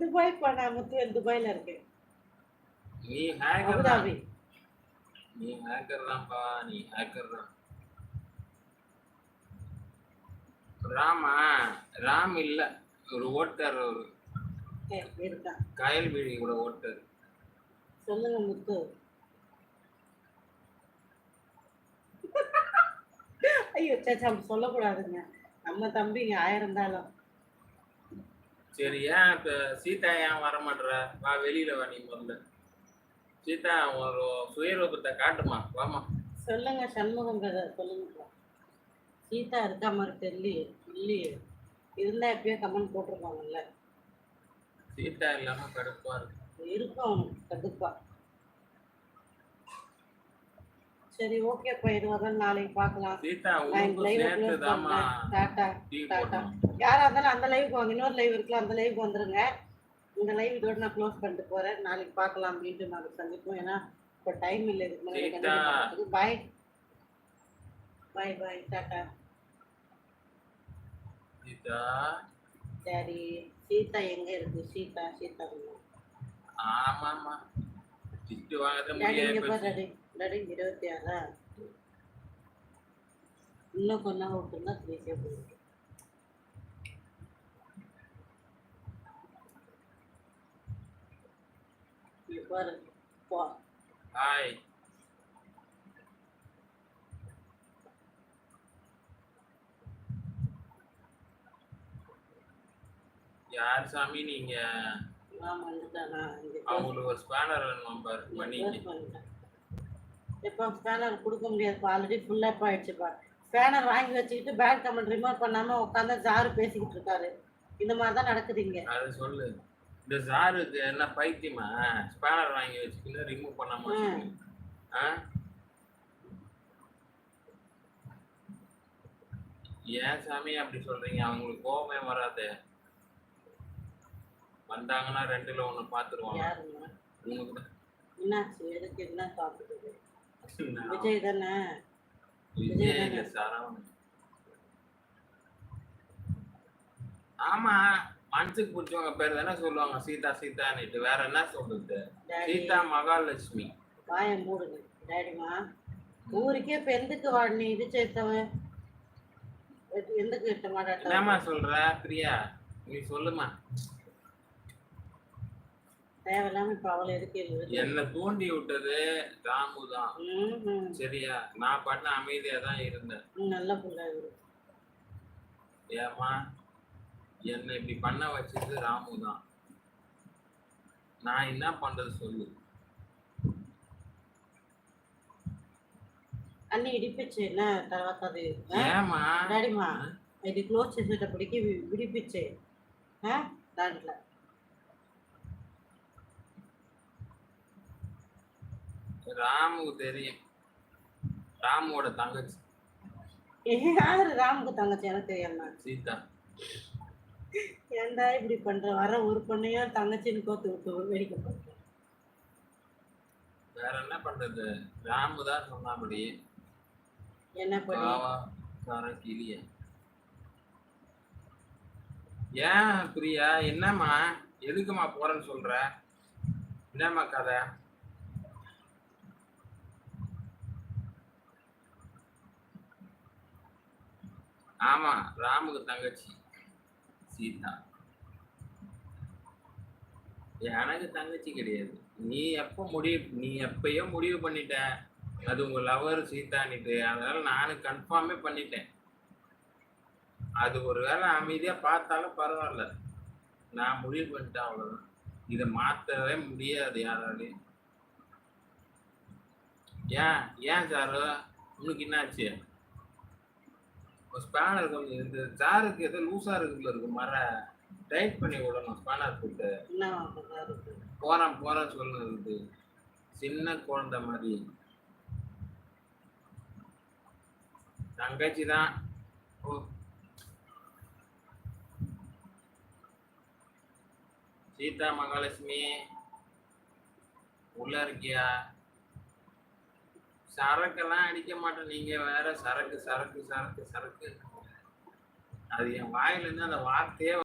Dubai போனா முத்து துபாயில இருக்கு. நீ ஹேக்கர் தான். நீ ஹேக்கர் தான்ப்பா நீ ஹேக்கர் தான். ராமா ராம் இல்ல ஒரு ஓட்டர் ஒரு இருக்கான் கயல்விழி கூட ஓட்டர். சொல்லுங்க முத்து. ஐயோ சேச்சா சொல்லக்கூடாதுங்க. நம்ம தம்பிங்க ஆயிரம் இருந்தாலும் சரி ஏன் இப்ப சீதா ஏன் வர மாட்ற வா வெளியில வா நீ முதல்ல. சீதா ஒரு சுயரூபத்தை காட்டுமா? வாமா சொல்லுங்க சண்முகம் பிரதர் சொல்லுங்க. சீதா இருக்கா மாதிரி தெரியலையே இல்லையே. இருந்தா எப்பயோ கமெண்ட் போட்டிருப்பாங்கல்ல. சீதா இல்லாம கடுப்பா இருக்கு. இருக்கும் கண்டிப்பா சரி ஓகேப்பா இதுவாதான் நாளைக்கு பார்க்கலாம். லைவ் டாட்டா டாட்டா. யாரா இருந்தாலும் அந்த லைவுக்கு வாங்க. இன்னொரு லைவ் இருக்குல்ல அந்த லைவுக்கு வந்துருங்க. இந்த லைவ் இதோட நான் க்ளோஸ் பண்ணிட்டு போறேன். நாளைக்கு பார்க்கலாம் அப்படின்ட்டு நாளைக்கு சந்திப்போம். ஏன்னா இப்போ டைம் இல்லை. இதுக்கு. மேலே பாய் பாய் பாய் டாட்டா. சரி. சீதா எங்க இருக்கு? சீதா சீதா. ஆமாமா திட்டு வாங்கத டாடி இங்க முடியாது பாரு டாடி டாடி இருபத்தி ஆறா இன்னும் கொஞ்ச நாள் விட்டுருந்தா போயிருக்கு பாரு போ. ஹாய் யார் சாமி நீங்க? அவங்களுக்கு ஒரு ஸ்பேனர் வேணும் பாரு இப்போ ஸ்பேனர் கொடுக்க முடியாதுப்பா ஆல்ரெடி ஃபுல்லாக ஆயிடுச்சுப்பா ஸ்பேனர் வாங்கி வச்சுக்கிட்டு பேக் கமெண்ட் ரிமூவ் பண்ணாம உட்காந்து ஜாரு பேசிக்கிட்டு இருக்காரு. இந்த மாதிரி தான் நடக்குது இங்க. அதை சொல்லு. இந்த ஜாருக்கு என்ன பைத்தியமா? ஸ்பேனர் வாங்கி வச்சுக்கின்னு ரிமூவ் பண்ணாம. ஆ? ஏன் சாமி அப்படி சொல்றீங்க? அவங்களுக்கு கோபமே வராது. வந்தாங்கன்னா ரெண்டுல ஒண்ணு பாத்துருவாங்க. என்னாச்சு? எதுக்கு? என்ன நான் விஜய் தானே? ஆமா மனசுக்கு பிடிச்சவங்க பேர் தானே சொல்லுவாங்க. சீதா சீதான்னுட்டு. வேற என்ன சொல்றது? சீதா மகாலட்சுமி. வாயை மூடுங்க டாடிமா. ஊருக்கே இப்போ எந்துக்கு வாடினி இது சேர்த்தவன். எந்துக்கு இட்ட மாட்டாட்ட சொல்ற பிரியா? நீ சொல்லுமா தேவையில்லாம இப்போ அவளை எதுக்கு எழுது என்னை தூண்டி விட்டது ராமு தான் ம் சரியா நான் பண்ண அமைதியா தான் இருந்தேன் ம் நல்ல பிள்ளை இவரு ஏமா என்னை இப்படி பண்ண வச்சது ராமு தான் நான் என்ன பண்றது சொல்லு అన్ని ఇడిపించే నా తర్వాత అది ఆ? ஏமா డాడీమా ఇది క్లోజ్ చేసేటప్పటికి వి- విడిపించే ఆ? దాంట్లో ராமுக்கு தெரியும். ராமுவோட தங்கச்சி. யாரு ராமுக்கு தங்கச்சி? எனக்கு தெரியல சீதா. ஏன்டா இப்படி பண்ற? வர ஒரு பொண்ணையும் தங்கச்சின்னு கோத்து விட்டு வேடிக்கை பண்ற வேற என்ன பண்றது? ராமு தான் சொன்னாபடி என்ன பண்ணி? கிளிய. ஏன் பிரியா? என்னம்மா? எதுக்குமா போறேன்னு சொல்ற? என்னம்மா கதை? ஆமா ராமுக்கு தங்கச்சி. சீதா. எனக்கு தங்கச்சி கிடையாது. நீ எப்போ முடிவு நீ எப்பயோ முடிவு பண்ணிட்ட. அது உங்க லவர் சீதானிட்டு அதனால நானும் கன்ஃபார்மே பண்ணிட்டேன். அது ஒரு வேளை அமைதியா பார்த்தாலும் பரவாயில்ல. நான் முடிவு பண்ணிட்டேன் அவ்வளவுதான். இதை மாத்தவே முடியாது யாராலையும். ஏன் ஏன் சார்? உனக்கு என்னாச்சு? ஸ்பேனர் கொஞ்சம் இந்த ஜாருக்கு ஏதோ லூஸா இருக்குல்ல இருக்கு மர. டைட் பண்ணி விடணும் ஸ்பேனர் போட்டு. போறேன் போறேன் சொல்லுது சின்ன குழந்தை மாதிரி. தங்கச்சி தான். ஓ. சீதா மகாலட்சுமி. உள்ள இருக்கியா? சரக்கெல்லாம் அடிக்க மாட்டேன். நீங்க வேற சரக்கு சரக்கு சரக்கு சரக்கு. அது என் வாயிலிருந்து அந்த வார்த்தையே